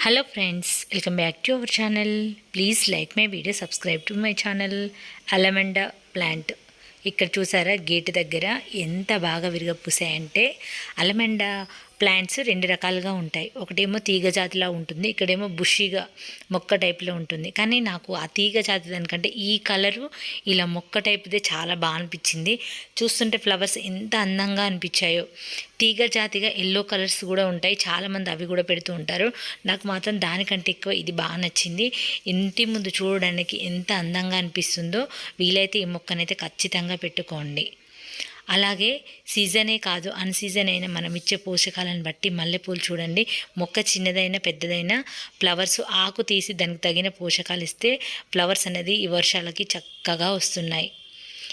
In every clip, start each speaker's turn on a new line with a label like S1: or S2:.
S1: Hello friends welcome back to our channel please like my video subscribe to my channel Alamanda plant ఇక్కడ చూసారా? Gate దగ్గర ఎంత బాగా విరగపూసాయంటే allamanda plants రెండు రకాలుగా ఉంటాయి. ఒకటేమో తీగ జాతిలా ఉంటుంది. ఇక్కడేమో బుషిగా మొక్క టైప్లో ఉంటుంది. కానీ నాకు ఆ తీగ జాతి దానికంటే ఈ కలరు ఇలా మొక్క టైప్దే చాలా బాగా అనిపించింది. చూస్తుంటే ఫ్లవర్స్ ఎంత అందంగా అనిపించాయో. తీగ జాతిగా ఎల్లో కలర్స్ కూడా ఉంటాయి. చాలామంది అవి కూడా పెడుతూ ఉంటారు. నాకు మాత్రం దానికంటే ఎక్కువ ఇది బాగా నచ్చింది. ఇంటి ముందు చూడడానికి ఎంత అందంగా అనిపిస్తుందో వీలైతే ఈ మొక్కనైతే ఖచ్చితంగా పెట్టుకోండి. అలాగే సీజనే కాదు అన్ సీజన్ అయినా మనం ఇచ్చే పోషకాలను బట్టి మల్లెపూలు చూడండి. మొక్క చిన్నదైనా పెద్దదైనా ఫ్లవర్స్ ఆకు తీసి దానికి తగిన పోషకాలు ఇస్తే ఫ్లవర్స్ అనేది ఈ వర్షాలకి చక్కగా వస్తున్నాయి.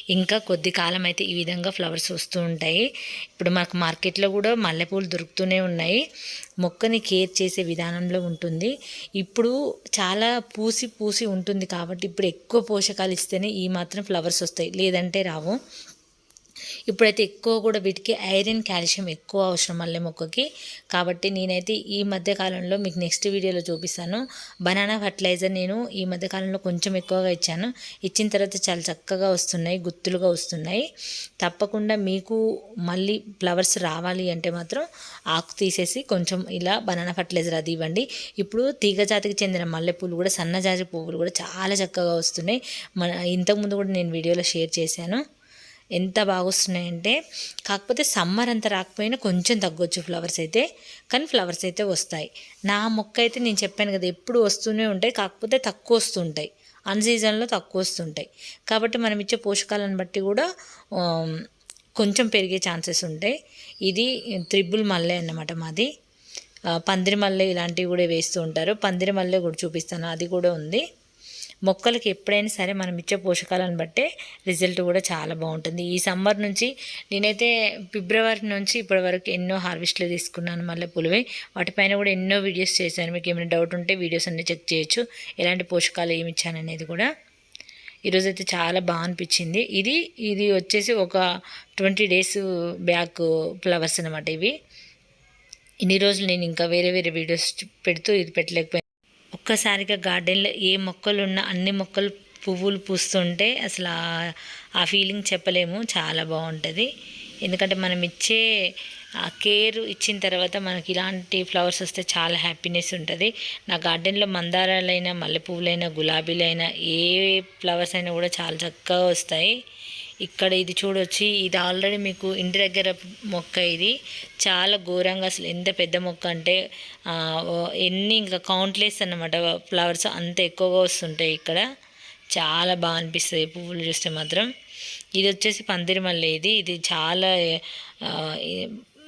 S1: ఇంకా కొద్ది కాలం అయితే ఈ విధంగా ఫ్లవర్స్ వస్తూ ఉంటాయి. ఇప్పుడు మాకు మార్కెట్లో కూడా మల్లెపూలు దొరుకుతూనే ఉన్నాయి. మొక్కని కేర్ చేసే విధానంలో ఉంటుంది. ఇప్పుడు చాలా పూసి పూసి ఉంటుంది కాబట్టి ఇప్పుడు ఎక్కువ పోషకాలు ఇస్తేనే ఈ మాత్రం ఫ్లవర్స్ వస్తాయి. లేదంటే రావు. ఇప్పుడైతే ఎక్కువ కూడా వీటికి ఐరన్ కాల్షియం ఎక్కువ అవసరం మల్లె మొక్కకి. కాబట్టి నేనైతే ఈ మధ్య కాలంలో మీకు నెక్స్ట్ వీడియోలో చూపిస్తాను. బనానా ఫర్టిలైజర్ నేను ఈ మధ్య కాలంలో కొంచెం ఎక్కువగా ఇచ్చాను. ఇచ్చిన తర్వాత చాలా చక్కగా వస్తున్నాయి గుత్తులుగా వస్తున్నాయి. తప్పకుండా మీకు మళ్ళీ ఫ్లవర్స్ రావాలి అంటే మాత్రం ఆకు తీసేసి కొంచెం ఇలా బనానా ఫర్టిలైజర్ అది ఇవ్వండి. ఇప్పుడు తీగ జాతికి చెందిన మల్లెపూలు కూడా సన్నజాజి పువ్వులు కూడా చాలా చక్కగా వస్తున్నాయి. మన ఇంతకుముందు కూడా నేను వీడియోలో షేర్ చేశాను. ఎంత బాగా వస్తున్నాయంటే కాకపోతే సమ్మర్ అంత రాకపోయినా కొంచెం తగ్గొచ్చు ఫ్లవర్స్ అయితే కానీ ఫ్లవర్స్ అయితే వస్తాయి. నా మొక్క అయితే నేను చెప్పాను కదా ఎప్పుడు వస్తూనే ఉంటాయి కాకపోతే తక్కువ వస్తుంటాయి అన్ సీజన్లో తక్కువ వస్తుంటాయి కాబట్టి మనం ఇచ్చే పోషకాలను బట్టి కూడా కొంచెం పెరిగే ఛాన్సెస్ ఉంటాయి. ఇది త్రిబుల్ మల్లె అన్నమాట మాది. పందిరి మల్లె ఇలాంటివి కూడా వేస్తూ ఉంటారు. పందిరి మల్లె కూడా చూపిస్తాను అది కూడా ఉంది. మొక్కలకి ఎప్పుడైనా సరే మనం ఇచ్చే పోషకాలను బట్టే రిజల్ట్ కూడా చాలా బాగుంటుంది. ఈ సమ్మర్ నుంచి నేనైతే ఫిబ్రవరి నుంచి ఇప్పటి వరకు ఎన్నో హార్వెస్ట్లు తీసుకున్నాను మళ్ళీ పులివే. వాటిపైన కూడా ఎన్నో వీడియోస్ చేశాను. మీకు ఏమైనా డౌట్ ఉంటే వీడియోస్ అన్నీ చెక్ చేయొచ్చు. ఎలాంటి పోషకాలు ఏమి ఇచ్చాననేది కూడా ఈరోజు అయితే చాలా బాగా అనిపించింది. ఇది ఇది వచ్చేసి ఒక ట్వంటీ డేస్ బ్యాక్ ఫ్లవర్స్ అనమాట ఇవి. ఇన్ని రోజులు నేను ఇంకా వేరే వేరే వీడియోస్ పెడుతూ ఇది పెట్టలేకపోయాను. ఒక్కసారిగా గార్డెన్లో ఏ మొక్కలు ఉన్నా అన్ని మొక్కలు పువ్వులు పూస్తుంటే అసలు ఆ ఫీలింగ్ చెప్పలేము. చాలా బాగుంటుంది. ఎందుకంటే మనం ఇచ్చే ఆ కేర్ ఇచ్చిన తర్వాత మనకి ఇలాంటి ఫ్లవర్స్ వస్తే చాలా హ్యాపీనెస్ ఉంటుంది. నా గార్డెన్లో మందారాలైనా మల్లె పువ్వులైనా గులాబీలైనా ఏ ఫ్లవర్స్ అయినా కూడా చాలా చక్కగా వస్తాయి. ఇక్కడ ఇది చూడొచ్చి. ఇది ఆల్రెడీ మీకు ఇంటి దగ్గర మొక్క ఇది. చాలా ఘోరంగా అసలు ఎంత పెద్ద మొక్క అంటే ఎన్ని ఇంకా కౌంట్లెస్ అనమాట ఫ్లవర్స్ అంత ఎక్కువగా వస్తుంటాయి ఇక్కడ. చాలా బాగా అనిపిస్తుంది పువ్వులు చూస్తే మాత్రం. ఇది వచ్చేసి పందిరి మల్లె ఇది. ఇది చాలా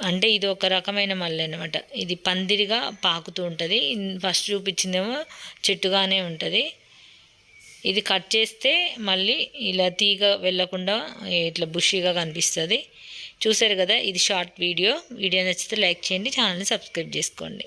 S1: అంటే ఇది ఒక రకమైన మల్లె అనమాట ఇది పందిరిగా పాకుతూ ఉంటుంది. ఫస్ట్ చూపించిందేమో చెట్టుగానే ఉంటుంది. ఇది కట్ చేస్తే మళ్ళీ ఇలా తీగ వెళ్ళకుండా ఇట్లా బుషీగా కనిపిస్తుంది. చూసారు కదా ఇది షార్ట్ వీడియో. వీడియో నచ్చితే లైక్ చేయండి ఛానల్ని సబ్స్క్రైబ్ చేసుకోండి.